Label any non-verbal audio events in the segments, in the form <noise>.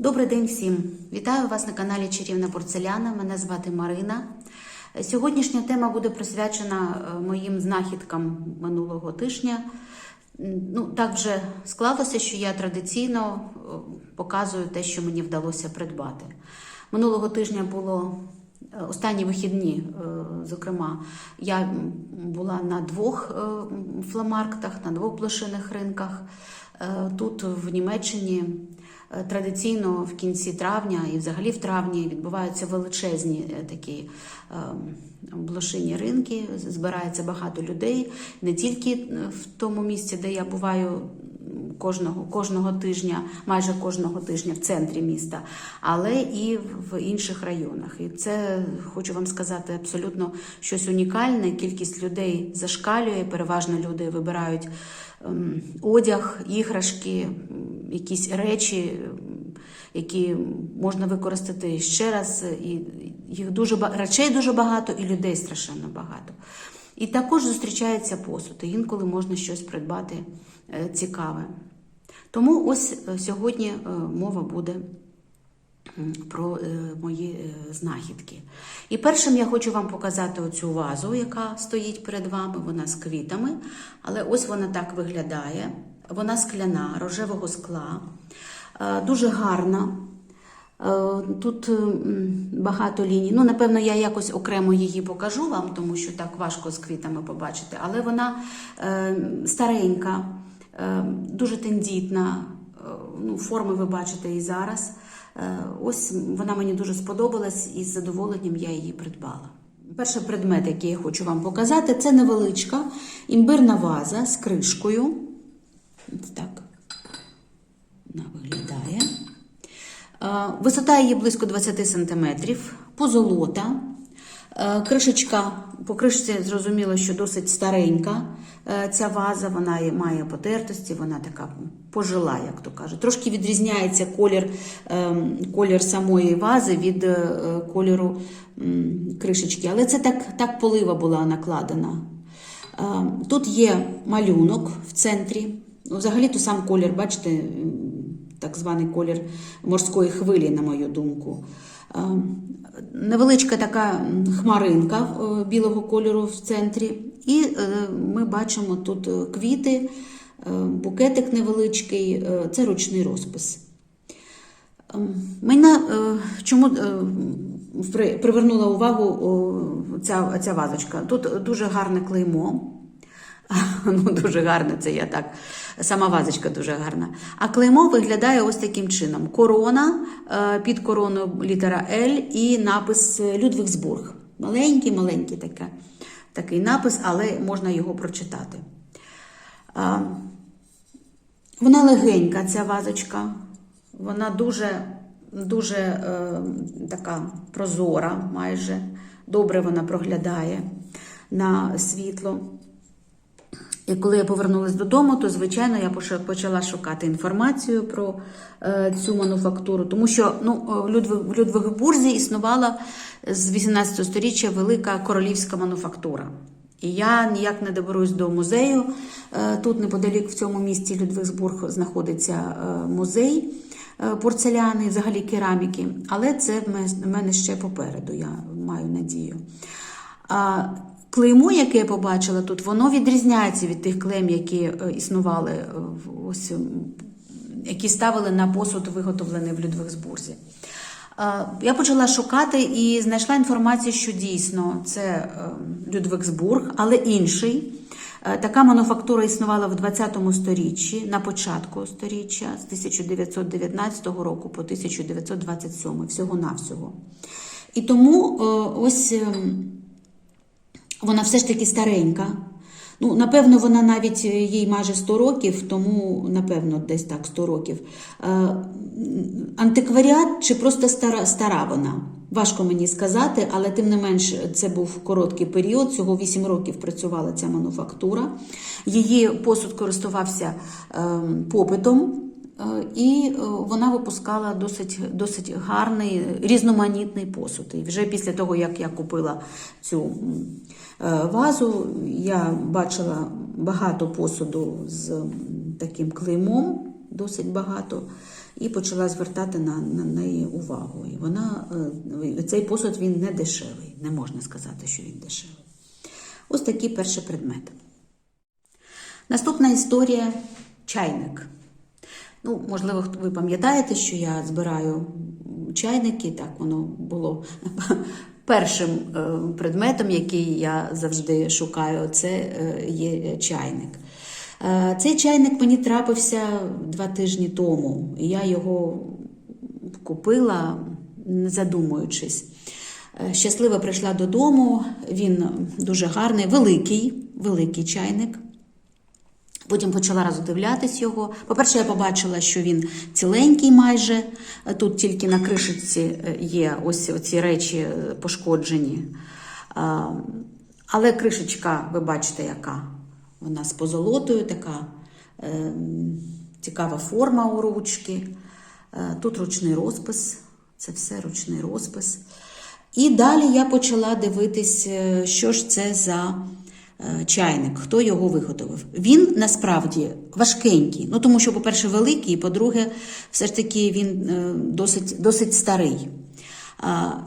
Добрий день всім! Вітаю вас на каналі Чарівна Порцеляна. Мене звати Марина. Сьогоднішня тема буде присвячена е, моїм знахідкам минулого тижня. Ну, так вже склалося, що я традиційно е, показую те, що мені вдалося придбати. Минулого тижня було е, останні вихідні, зокрема, я була на двох фламарктах, на двох блошиних ринках. Тут в Німеччині традиційно в кінці травня і взагалі в травні відбуваються величезні е, такі е, блошині ринки. Збирається багато людей не тільки е, в тому місці, де я буваю кожного, кожного тижня, майже кожного тижня в центрі міста, але і в інших районах. І це хочу вам сказати абсолютно щось унікальне. Кількість людей зашкалює. Переважно люди вибирають ем, одяг, іграшки, якісь речі, які можна використати ще раз. І їх дуже речей дуже багато, і людей страшенно багато. І також зустрічається посуд. і Інколи можна щось придбати е, цікаве. Тому ось е, сьогодні е, мова буде про е, мої е, знахідки. І першим я хочу вам показати оцю вазу, яка стоїть перед вами. Вона з квітами, але ось вона так виглядає. Вона скляна, рожевого скла, е, дуже гарна. Тут багато ліній. Ну, напевно, я якось окремо її покажу вам, тому що так важко з квітами побачити. Але вона старенька, дуже тендітна. Ну, форми ви бачите і зараз. Е, Ось вона мені дуже сподобалась, і з задоволенням я її придбала. Перший предмет, який я хочу вам показати, це невеличка імбирна ваза з кришкою. Так вона виглядає. Е, Висота її близько 20 см, позолота. Е, Кришечка, по кришці зрозуміло, що досить старенька е, ця ваза, вона має потертості, вона така пожила, як то кажуть. Трошки відрізняється колір, ем, колір самої вази від е, кольору кришечки. Але це так, так полива була накладена. Тут є малюнок в центрі. Ну, Взагалі то сам колір, бачите, так званий колір морської хвилі, на мою думку. Е, Невеличка така хмаринка е, білого кольору в центрі. І е, ми бачимо тут е, квіти, букетик невеличкий, це ручний розпис. Ем, Мене чому привернула увагу ця, ця вазочка? Тут дуже гарне клеймо. <laughs> Ну, дуже гарне, це я так. Сама вазочка дуже гарна. А клеймо виглядає ось таким чином: корона, е, під короною літера L і напис Людвігсбург. Маленький, маленький таке, такий напис, але можна його прочитати. Вона легенька, ця вазочка. Вона дуже, дуже е, така прозора, майже. Добре вона проглядає на світло. І коли я повернулася додому, то звичайно я почала шукати інформацію про е, цю мануфактуру, тому що ну, в Людвигбурзі існувала з 18 століття велика королівська мануфактура. І я ніяк не доберусь до музею. Е, Тут неподалік в цьому місті Людвигсбург знаходиться е, музей е, порцеляни, взагалі кераміки. Але це в мене ще попереду, я маю надію. Клеймо, яке я побачила тут, воно відрізняється від тих клейм, які е, існували, е, ось, які ставили на посуд, виготовлений в Людвигсбурзі. Е, Я почала шукати і знайшла інформацію, що дійсно це Людвигсбург, але інший. Така мануфактура існувала в 20 сторіччі, на початку сторіччя, з 1919 року по 1927, всього-навсього. І тому ось ем, вона все ж таки старенька. Ну, напевно, вона навіть е, їй майже 100 років, тому, напевно, десь так 100 років. Е, антикваріат чи просто стара, стара вона? Важко мені сказати, але тим не менш це був короткий період. Цього 8 років працювала ця мануфактура. Її посуд користувався е, попитом. Е, І е, вона випускала досить, досить гарний, різноманітний посуд. І вже після того, як я купила цю е, вазу, я бачила багато посуду з таким клеймом, досить багато. і почала звертати на, на неї увагу. І вона, цей посуд він не дешевий, не можна сказати, що він дешевий. Ось такий перший предмет. Наступна історія чайник. Ну, можливо, ви пам'ятаєте, що я збираю чайники, так воно було <laughs> першим е, предметом, який я завжди шукаю, це е, є чайник. Е, Цей чайник мені трапився два тижні тому. Я його купила, не задумуючись. Щасливо прийшла додому. Він дуже гарний, великий, великий чайник. Потім почала роздивлятись його. По-перше, я побачила, що він ціленький майже. Тут тільки на кришечці е, є ось ці речі е, пошкоджені. Але кришечка, ви бачите, яка вона з позолотою, така е, цікава форма у ручки. Тут ручний розпис, це все ручний розпис. І далі я почала дивитись, що ж це за чайник, хто його виготовив. Він насправді важкенький. Ну, тому що, по-перше, великий, і по-друге, все ж таки він е, досить, досить старий.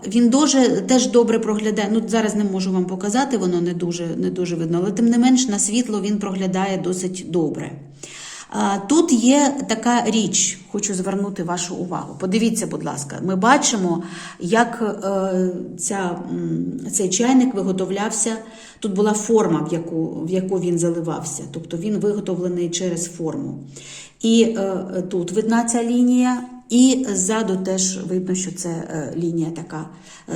Він дуже теж добре проглядає. Ну, зараз не можу вам показати, воно не дуже, не дуже видно, але тим не менш на світло він проглядає досить добре. Тут є така річ, хочу звернути вашу увагу. Подивіться, будь ласка, ми бачимо, як е, ця, цей чайник виготовлявся. Тут була форма, в яку, в яку він заливався, тобто він виготовлений через форму. І е, тут видна ця лінія, і ззаду теж видно, що це е, лінія така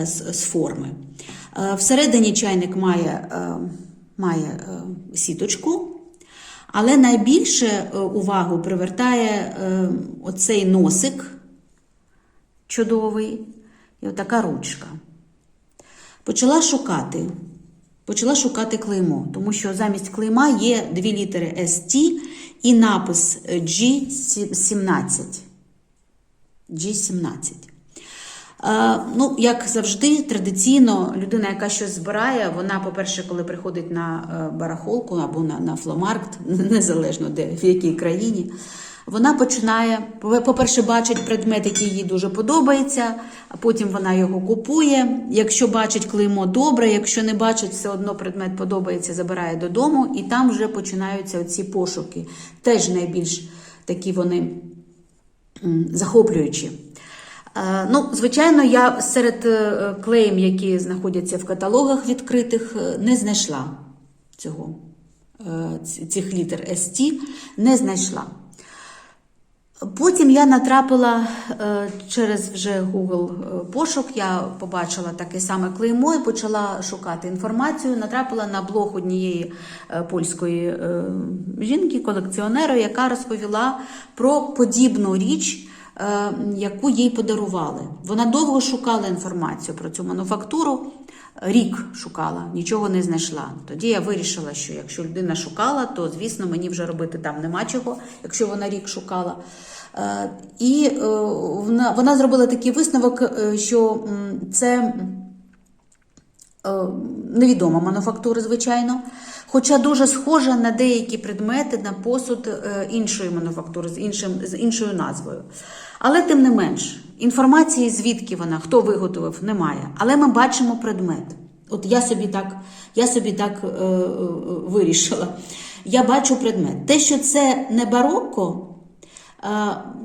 з, з форми. Всередині чайник має, має сіточку. Але найбільше е, увагу привертає е, оцей носик чудовий і отака ручка. Почала шукати. Почала шукати клеймо, тому що замість клейма є дві літери ST і напис G17. G17. Е, Ну, як завжди, традиційно людина, яка щось збирає, вона, по-перше, коли приходить на е, барахолку або на, на фломаркт, <laughs> незалежно де в якій країні, вона починає, по-перше, бачить предмет, який їй дуже подобається, а потім вона його купує. Якщо бачить клеймо добре, якщо не бачить, все одно предмет подобається, забирає додому, і там вже починаються оці пошуки. Теж найбільш такі вони захоплюючі. Е, Ну, звичайно, я серед е, клеїм, які знаходяться в каталогах відкритих, е, не знайшла цього, цих літер ST, не знайшла. Потім я натрапила через вже Google пошук, я побачила таке саме клеймо і почала шукати інформацію. Натрапила на блог однієї польської жінки, колекціонера, яка розповіла про подібну річ, яку їй подарували. Вона довго шукала інформацію про цю мануфактуру. Рік шукала, нічого не знайшла. Тоді я вирішила, що якщо людина шукала, то звісно мені вже робити там нема чого, якщо вона рік шукала. Е, І е, вона, зробила такий висновок, е, що це е, невідома мануфактура, звичайно, хоча дуже схожа на деякі предмети, на посуд е, іншої мануфактури з, іншим, з іншою назвою. Але тим не менш, інформації, звідки вона, хто виготовив, немає. Але ми бачимо предмет. От я собі так, я собі так е, е, вирішила. Я бачу предмет. Те, що це не барокко, е,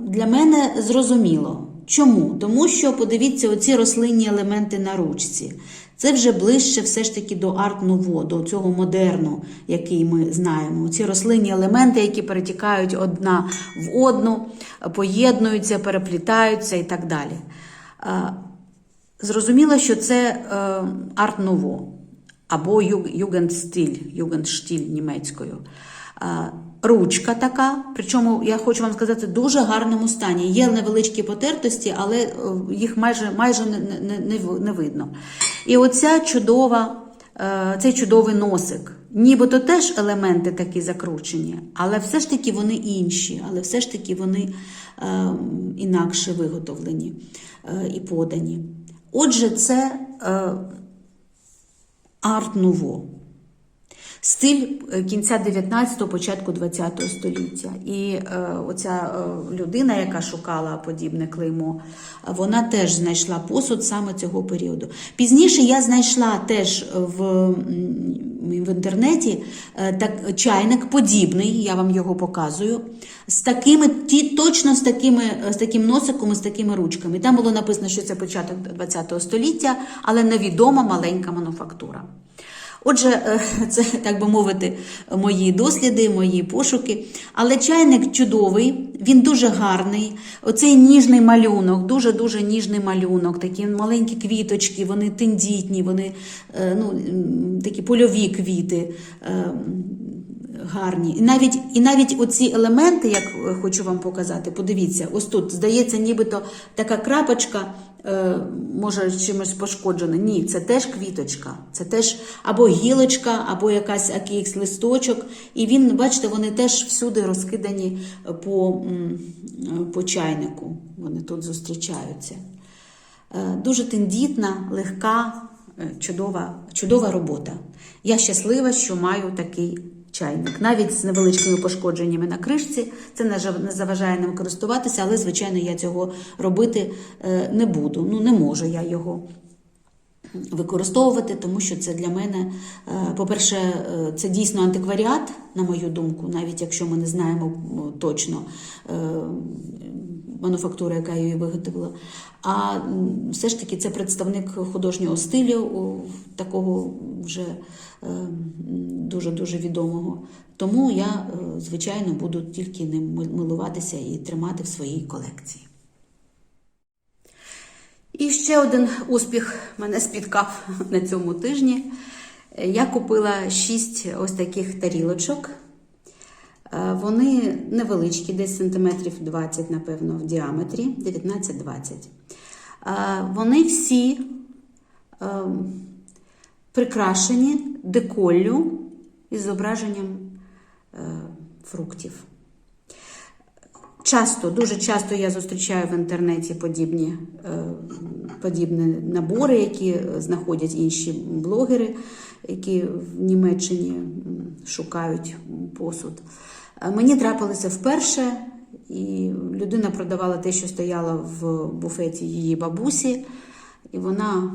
для мене зрозуміло. Чому? Тому що подивіться оці рослинні елементи на ручці. Це вже ближче все ж таки до арт-нуво, до цього модерну, який ми знаємо. Ці рослинні елементи, які перетікають одна в одну, поєднуються, переплітаються і так далі. Зрозуміло, що це е, арт-нуво або югендстиль, югендштіль німецькою. Ручка така, причому я хочу вам сказати, в дуже гарному стані. Є невеличкі потертості, але е, їх майже, майже не, не, не, не видно. І оця чудова, е, цей чудовий носик. Нібито теж елементи такі закручені, але все ж таки вони інші, але все ж таки вони е, інакше виготовлені е, і подані. Отже, це е, арт-нуво. Стиль е, кінця 19-го, початку 20-го століття. І е, оця е, людина, яка шукала подібне клеймо, вона теж знайшла посуд саме цього періоду. Пізніше я знайшла теж в, в інтернеті е, так, чайник подібний, я вам його показую, з такими, ті, точно з, такими, з таким носиком і з такими ручками. Там було написано, що це початок 20-го століття, але невідома маленька мануфактура. Отже, е, <laughs> це, так би мовити, мої досліди, мої пошуки. Але чайник чудовий, він дуже гарний. Оцей ніжний малюнок, дуже-дуже ніжний малюнок, такі маленькі квіточки, вони тендітні, вони е, ну, такі польові квіти. е, Гарні. І навіть, і навіть оці елементи, як хочу вам показати, подивіться, ось тут, здається, нібито така крапочка, може чимось пошкоджена. Ні, це теж квіточка, це теж або гілочка, або якась якийсь листочок. І він, бачите, вони теж всюди розкидані по, по чайнику. Вони тут зустрічаються. Е, Дуже тендітна, легка, е, чудова, чудова робота. Я щаслива, що маю такий чайник. Навіть з невеличкими пошкодженнями на кришці. Це не заважає нам користуватися, але, звичайно, я цього робити е, не буду. Ну, не можу я його використовувати, тому що це для мене, е, по-перше, е, це дійсно антикваріат, на мою думку, навіть якщо ми не знаємо точно е, мануфактури, яка її виготовила. А все ж таки це представник художнього стилю, такого вже дуже-дуже відомого. Тому я, звичайно, буду тільки ним милуватися і тримати в своїй колекції. І ще один успіх мене спіткав на цьому тижні. Я купила шість ось таких тарілочок. Е, Вони невеличкі, десь сантиметрів 20, напевно, в діаметрі, 19-20. Е, Вони всі е, прикрашені деколлю із зображенням фруктів. Часто, дуже часто я зустрічаю в інтернеті подібні, подібні набори, які знаходять інші блогери, які в Німеччині шукають посуд. Е, Мені трапилося вперше, і людина продавала те, що стояло в буфеті її бабусі, і вона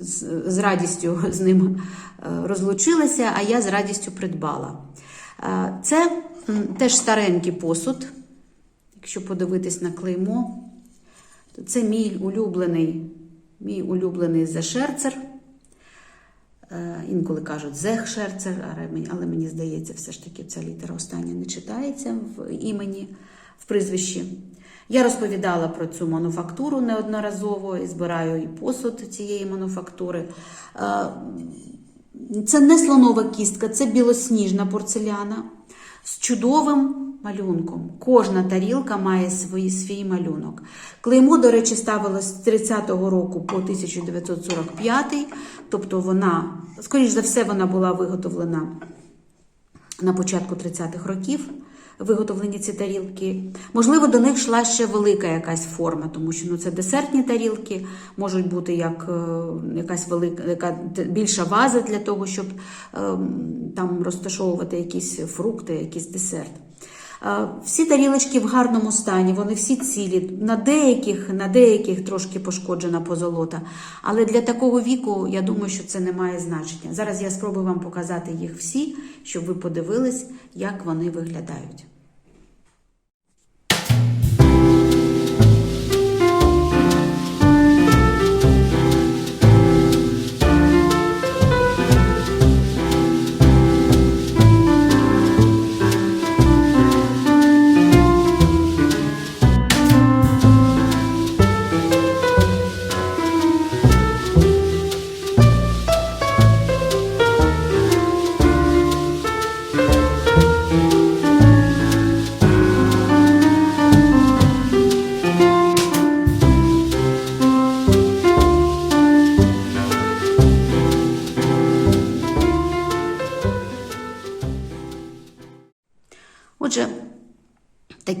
з, радістю <laughs> з ним е, розлучилася, а я з радістю придбала. Е, Це теж старенький посуд, якщо подивитись на клеймо, це мій улюблений, мій улюблений зешерцер. Інколи кажуть зехшерцер, але мені- але мені здається, все ж таки ця літера остання не читається в імені, в прізвищі. Я розповідала про цю мануфактуру неодноразово і збираю і посуд цієї мануфактури. Е, Це не слонова кістка, це білосніжна порцеляна з чудовим малюнком. Кожна тарілка має свій, свій малюнок. Клеймо, до речі, ставилось з 30-го року по 1945, тобто вона, скоріш за все, вона була виготовлена на початку 30-х років. Виготовлені ці тарілки. Можливо, до них йшла ще велика якась форма, тому що ну, це десертні тарілки, можуть бути як е, якась велика, яка більша ваза для того, щоб е, там розташовувати якісь фрукти, якийсь десерт. Всі тарілочки в гарному стані, вони всі цілі. На деяких, на деяких трошки пошкоджена позолота. Але для такого віку я думаю, що це не має значення. Зараз я спробую вам показати їх всі, щоб ви подивились, як вони виглядають.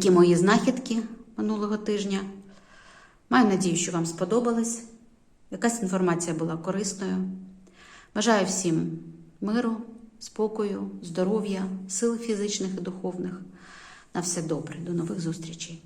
Такі мої знахідки минулого тижня. Маю надію, що вам сподобалось. Якась інформація була корисною. Бажаю всім миру, спокою, здоров'я, сил фізичних і духовних. На все добре. До нових зустрічей.